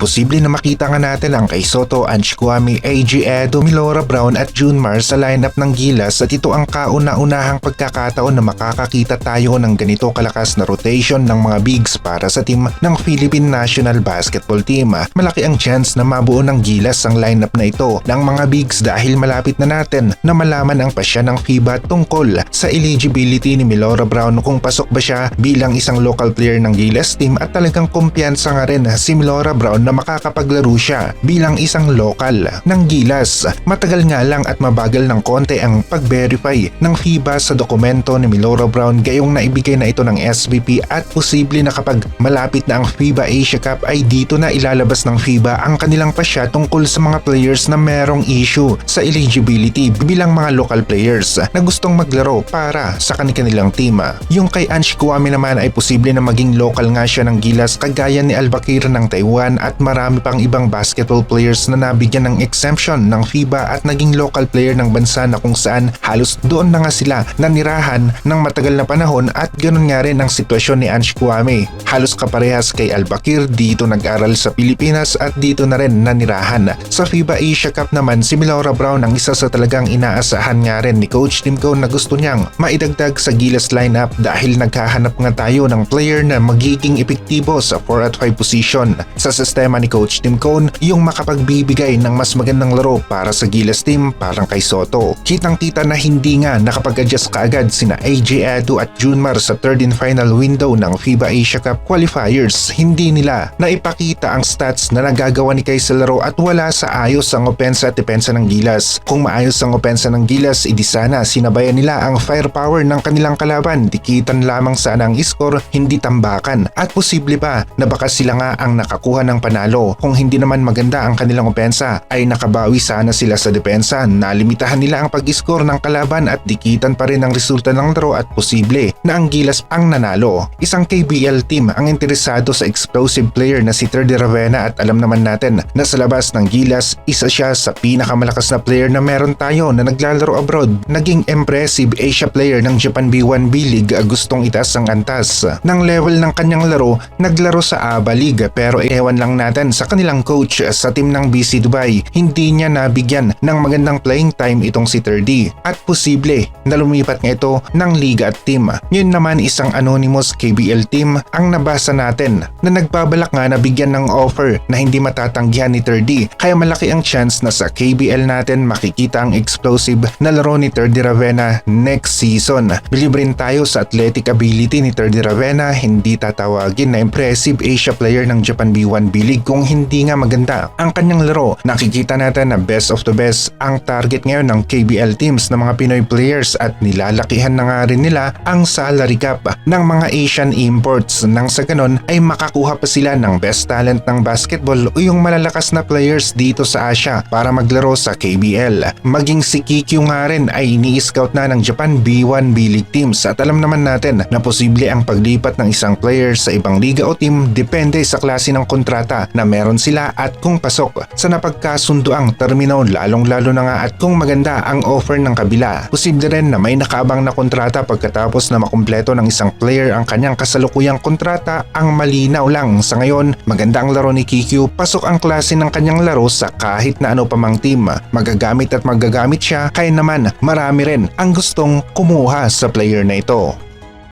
posible na makita nga natin ang kay Soto, Ange Kwame, AG Edo, Milora Brown at June Mar sa lineup ng Gilas at ito ang kauna-unahang pagkakataon na makakakita tayo ng ganito kalakas na rotation ng mga bigs para sa team ng Philippine National Basketball Team. Malaki ang chance na mabuo ng Gilas ang lineup na ito ng mga bigs dahil malapit na natin na malaman ang pasya ng FIBA tungkol sa eligibility ni Milora Brown kung pasok ba siya bilang isang local player ng Gilas team at talagang kumpiyansa nga rin si Milora Brown na makakapaglaro siya bilang isang local ng Gilas. Matagal nga lang at mabagal ng konti ang pag-verify ng FIBA sa dokumento ni Milora Brown gayong naibigay na ito ng SVP at posible na kapag malapit na ang FIBA Asia Cup ay dito na ilalabas ng FIBA ang kanilang pasya tungkol sa mga players na merong issue sa eligibility bilang mga local players na gustong maglaro para sa kanilang team. Yung kay Ange Kwame naman ay posible na maging local nga siya ng Gilas kagaya ni Albakir ng Taiwan at marami pang ibang basketball players na nabigyan ng exemption ng FIBA at naging local player ng bansa na kung saan halos doon na nga sila nanirahan ng matagal na panahon at ganun nga rin ang sitwasyon ni Ange Kwame. Halos kaparehas kay Albakir dito nag-aral sa Pilipinas at dito na rin nanirahan. Sa FIBA Asia Cup naman si Milora Brown ang isa sa talagang inaasahan nga rin ni Coach Tim Cone na gusto niyang maidagdag sa Gilas lineup dahil naghahanap nga tayo ng player na magiging epektibo sa 4 at 5 position. Sa sistema ni Coach Tim Cone, yung makapagbibigay ng mas magandang laro para sa Gilas team parang kay Soto. Kitang kita na hindi nga nakapag-adjust kaagad sina AJ Edu at Junmar sa third and final window ng FIBA Asia Cup qualifiers. Hindi nila naipakita ang stats na nagagawa ni Kay sa laro at wala sa ayos ang opensa at depensa ng Gilas. Kung maayos ang opensa ng Gilas, idi sana sinabayan nila ang firepower ng kanilang kalaban. Dikitan lamang sana ang score, hindi tambakan. At posible pa na baka sila nga ang nakakuha ng panalo. Kung hindi naman maganda ang kanilang opensa, ay nakabawi sana sila sa depensa. Nalimitahan nila ang pag-score ng kalaban at dikitan pa rin ang resulta ng laro at posible na ang Gilas ang nanalo. Isang KBL team ang interesado sa explosive player na si Terdy Ravena at alam naman natin na sa labas ng Gilas, isa siya sa pinakamalakas na player na meron tayo na naglalaro abroad. Naging impressive Asia player ng Japan B1 B League gustong itaas ang antas. Ng level ng kanyang laro, naglaro sa ABA League pero ewan lang natin sa kanilang coach sa team ng BC Dubai. Hindi niya nabigyan ng magandang playing time itong si Terdy at posible na lumipat nga ito ng liga at team. Yun naman isang anonymous KBL team ang nabasa natin na nagbabalak nga na bigyan ng offer na hindi matatanggihan ni Terdy kaya malaki ang chance na sa KBL natin makikita ang explosive na laro ni Terdy Ravena next season. Believe rin tayo sa athletic ability ni Terdy Ravena hindi tatawagin na impressive Asia player ng Japan B1 B League kung hindi nga maganda ang kanyang laro. Nakikita natin na best of the best ang target ngayon ng KBL teams ng mga Pinoy players at nilalakihan na nga rin nila ang salary cap ng mga Asian imports nang sa ganon ay makakuha pa sila ng best talent ng basketball o yung malalakas na players dito sa Asia para maglaro sa KBL. Maging si Kikyo nga rin ay ini-scout na ng Japan B1 B League teams at alam naman natin na posible ang paglipat ng isang player sa ibang liga o team depende sa klase ng kontrata na meron sila at kung pasok sa napagkasundo ang termino lalong lalo na nga at kung maganda ang offer ng kabila. Posible rin na may nakaabang na kontrata pagkatapos na makumpleto ng isang player ang kanyang kasalukuyang kontrata ang malinaw lang sa ngayon maganda ang laro ni Kikyo pasok ang klase ng kanyang laro sa kahit na ano pa mang team magagamit at magagamit siya kaya naman marami rin ang gustong kumuha sa player na ito.